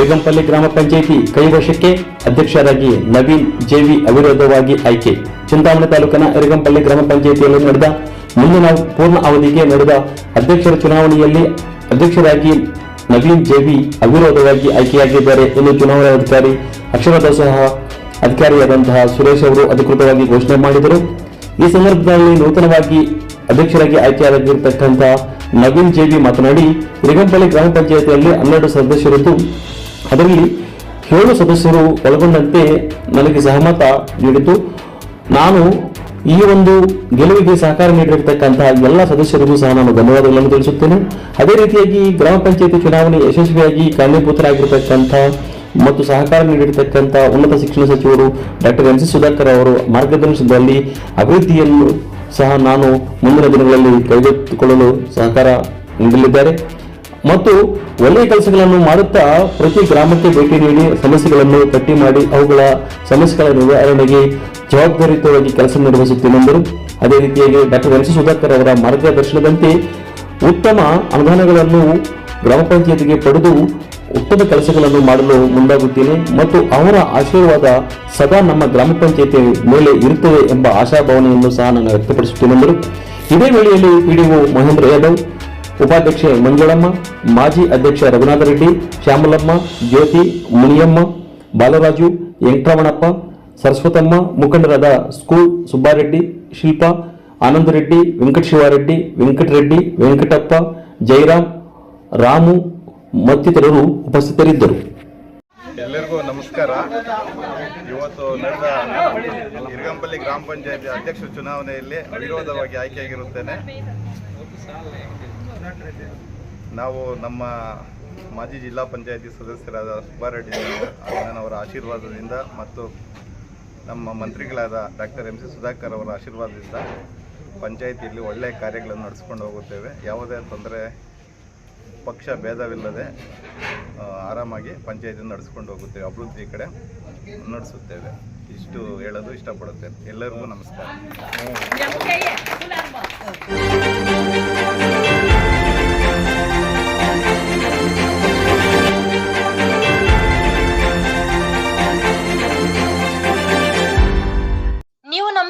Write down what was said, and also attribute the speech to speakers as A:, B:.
A: ಇರಗಂಪಲ್ಲಿ ಗ್ರಾಮ ಪಂಚಾಯಿತಿ ಕೈವಶಕ್ಕೆ ಅಧ್ಯಕ್ಷರಾಗಿ ನವೀನ್ ಜೆವಿ ಅವಿರೋಧವಾಗಿ ಆಯ್ಕೆ. ಚಿಂತಾಮಣಿ ತಾಲೂಕಿನ ಅರಿಗಂಪಲ್ಲಿ ಗ್ರಾಮ ಪಂಚಾಯಿತಿಯಲ್ಲಿ ನಡೆದ ಮುಂದಿನ ಪೂರ್ಣ ಅವಧಿಗೆ ನಡೆದ ಅಧ್ಯಕ್ಷರ ಚುನಾವಣೆಯಲ್ಲಿ ಅಧ್ಯಕ್ಷರಾಗಿ ನವೀನ್ ಜೆವಿ ಅವಿರೋಧವಾಗಿ ಆಯ್ಕೆಯಾಗಿದ್ದಾರೆ. ಎಂದು ಅಶ್ವಥೋ ಸಹ ಅಧಿಕಾರಿಯಾದಂತಹ ಸುರೇಶ್ ಅವರು ಅಧಿಕೃತವಾಗಿ ಘೋಷಣೆ ಮಾಡಿದರು. ಈ ಸಂದರ್ಭದಲ್ಲಿ ನೂತನವಾಗಿ ಅಧ್ಯಕ್ಷರಾಗಿ ಆಯ್ಕೆಯಾಗಿರ್ತಕ್ಕಂಥ ನವೀನ್ ಜೆಬಿ ಮಾತನಾಡಿ ಇರಗಂಪಲ್ಲಿ ಗ್ರಾಮ ಪಂಚಾಯಿತಿಯಲ್ಲಿ ಹನ್ನೆರಡು ಸದಸ್ಯರಿದ್ದು ಅದರಲ್ಲಿ ಏಳು ಸದಸ್ಯರು ಒಳಗೊಂಡಂತೆ ನನಗೆ ಸಹಮತ ನೀಡಿತು ನಾನು ಈ ಒಂದು ಗೆಲುವಿಗೆ ಸಹಕಾರ ನೀಡಿರತಕ್ಕಂತಹ ಎಲ್ಲ ಸದಸ್ಯರಿಗೂ ಸಹ ನಾನು ಧನ್ಯವಾದಗಳನ್ನು ತಿಳಿಸುತ್ತೇನೆ. ಅದೇ ರೀತಿಯಾಗಿ ಗ್ರಾಮ ಪಂಚಾಯಿತಿ ಚುನಾವಣೆ ಯಶಸ್ವಿಯಾಗಿ ಕಾರಣೀಭೂತರಾಗಿರ್ತಕ್ಕಂಥ ಮತ್ತು ಸಹಕಾರ ನೀಡಿರ್ತಕ್ಕಂಥ ಉನ್ನತ ಶಿಕ್ಷಣ ಸಚಿವರು ಡಾಕ್ಟರ್ ಎಂ ಸಿ ಸುಧಾಕರ್ ಅವರು ಮಾರ್ಗದರ್ಶನದಲ್ಲಿ ಅಭಿವೃದ್ಧಿಯನ್ನು ಸಹ ನಾನು ಮುಂದಿನ ದಿನಗಳಲ್ಲಿ ಕೈಗೆತ್ತಿಕೊಳ್ಳಲು ಸಹಕಾರ ನೀಡಲಿದ್ದಾರೆ. ಮತ್ತು ಒಳ್ಳೆಯ ಕೆಲಸಗಳನ್ನು ಮಾಡುತ್ತಾ ಪ್ರತಿ ಗ್ರಾಮಕ್ಕೆ ಭೇಟಿ ನೀಡಿ ಸಮಸ್ಯೆಗಳನ್ನು ಪಟ್ಟಿ ಮಾಡಿ ಅವುಗಳ ಸಮಸ್ಯೆಗಳ ನಿವಾರಣೆಗೆ ಜವಾಬ್ದಾರಿಯುತವಾಗಿ ಕೆಲಸ ನಿರ್ವಹಿಸುತ್ತೇನೆಂದರು ಅದೇ ರೀತಿಯಾಗಿ ಡಾಕ್ಟರ್ ಎನ್ ಸುಧಾಕರ್ ಅವರ ಮಾರ್ಗದರ್ಶನದಂತೆ ಉತ್ತಮ ಅನುದಾನಗಳನ್ನು ಗ್ರಾಮ ಪಂಚಾಯತಿಗೆ ಪಡೆದು ಉತ್ತಮ ಕೆಲಸಗಳನ್ನು ಮಾಡಲು ಮುಂದಾಗುತ್ತೇನೆ ಮತ್ತು ಅವರ ಆಶೀರ್ವಾದ ಸದಾ ನಮ್ಮ ಗ್ರಾಮ ಪಂಚಾಯತಿ ಮೇಲೆ ಇರುತ್ತದೆ ಎಂಬ ಆಶಾಭಾವನೆಯನ್ನು ಸಹ ನಾನು ವ್ಯಕ್ತಪಡಿಸುತ್ತೇನೆಂದರು ಇದೇ ವೇಳೆಯಲ್ಲಿ ಪಿಡಿಒ ಮಹೇಂದ್ರ ಯಾದವ್ ಉಪಾಧ್ಯಕ್ಷೆ ಮಂಜುಳಮ್ಮ, ಮಾಜಿ ಅಧ್ಯಕ್ಷ ರಘುನಾಥ ರೆಡ್ಡಿ, ಶ್ಯಾಮಲಮ್ಮ, ಜ್ಯೋತಿ, ಮುನಿಯಮ್ಮ, ಬಾಲರಾಜು, ವೆಂಕಟರಮಣಪ್ಪ, ಸರಸ್ವತಮ್ಮ, ಮುಖಂಡರಾದ ಸ್ಕೂಲ್ ಸುಬ್ಬಾರೆಡ್ಡಿ, ಶಿಲ್ಪಾ, ಆನಂದ ರೆಡ್ಡಿ ವೆಂಕಟ ಶಿವಾರೆಡ್ಡಿ ವೆಂಕಟರೆಡ್ಡಿ, ವೆಂಕಟಪ್ಪ, ಜೈರಾಮ್, ರಾಮು ಮತ್ತಿತರರು ಉಪಸ್ಥಿತರಿದ್ದರು.
B: ಎಲ್ಲರಿಗೂ ನಮಸ್ಕಾರ. ಇವತ್ತು ನಡೆದ ಇರ್ಗಂಪಲ್ಲಿ ಗ್ರಾಮ ಪಂಚಾಯತಿ ಅಧ್ಯಕ್ಷ ಚುನಾವಣೆಯಲ್ಲಿ ಅವಿರೋಧವಾಗಿ ಆಯ್ಕೆಯಾಗಿರುತ್ತೇನೆ. ನಾವು ನಮ್ಮ ಮಾಜಿ ಜಿಲ್ಲಾ ಪಂಚಾಯತಿ ಸದಸ್ಯರಾದ ಸುಬ್ಬಾರೆಡ್ಡಿ ಅಣ್ಣನವರ ಆಶೀರ್ವಾದದಿಂದ ಮತ್ತು ನಮ್ಮ ಮಂತ್ರಿಗಳಾದ ಡಾಕ್ಟರ್ ಎಂ ಸಿ ಸುಧಾಕರ್ ಅವರ ಆಶೀರ್ವಾದದಿಂದ ಪಂಚಾಯಿತಿಯಲ್ಲಿ ಒಳ್ಳೆಯ ಕಾರ್ಯಗಳನ್ನು ನಡೆಸ್ಕೊಂಡು ಹೋಗುತ್ತೇವೆ. ಯಾವುದೇ ತೊಂದರೆ, ಪಕ್ಷ ಭೇದವಿಲ್ಲದೆ ಆರಾಮಾಗಿ ಪಂಚಾಯತಿಯನ್ನು ನಡೆಸ್ಕೊಂಡು ಹೋಗುತ್ತೇವೆ. ಅಭಿವೃದ್ಧಿ ಕಡೆ ನಡೆಸುತ್ತೇವೆ. ಇಷ್ಟು ಹೇಳೋದು ಇಷ್ಟಪಡುತ್ತೇನೆ. ಎಲ್ಲರಿಗೂ ನಮಸ್ಕಾರ.